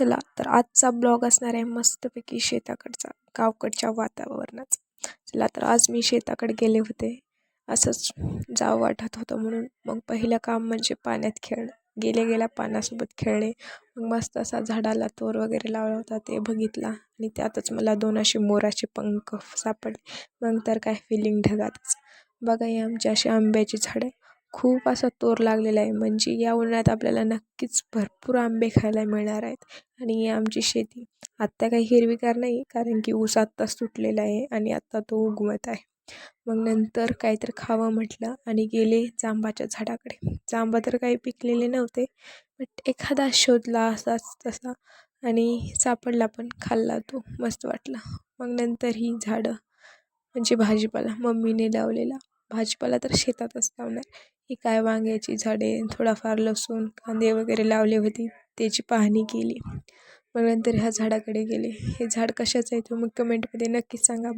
चला तर आजचा ब्लॉग असणार आहे मस्तपैकी शेताकडचा गावकडच्या वातावरणाचा. चला तर आज मी शेताकडे गेले होते. असंच जावं वाटत होतं म्हणून. मग पहिलं काम म्हणजे पाण्यात खेळणं. गेल्या गेल्या पाण्यासोबत खेळणे. मग मस्त असा झाडाला तोर वगैरे लावला होता ते बघितला. आणि त्यातच मला दोन असे मोराचे पंख सापडले. मग तर काय फिलिंग ढगातच. बघा हे आमची अशी आंब्याची झाडं. खूप असा तोर लागलेला आहे. म्हणजे या उन्हाळ्यात आपल्याला नक्कीच भरपूर आंबे खायला मिळणार आहेत. आणि आमची शेती. आत्ता काही हिरवीगार नाही कारण की ऊस आत्ताच तुटलेला आहे आणि आत्ता तो उगवत आहे. मग नंतर काहीतरी खावं म्हटलं आणि गेले जांबाच्या झाडाकडे. जांबा तर काही पिकलेले नव्हते बट एखादा शोधला असाच तसा आणि सापडला पण खाल्ला तो. मस्त वाटला. मग नंतर ही झाडं म्हणजे भाजीपाला. मम्मीने लावलेला. भाजीपाला तर शेतातच लावणार. ही काय वांग्याची झाडे थोडाफार लसूण कांदे वगैरे लावले होते त्याची पाहणी केली. मग नंतर ह्या झाडाकडे गेले. हे झाड कशाचं आहे तुम्ही कमेंटमध्ये नक्कीच सांगा.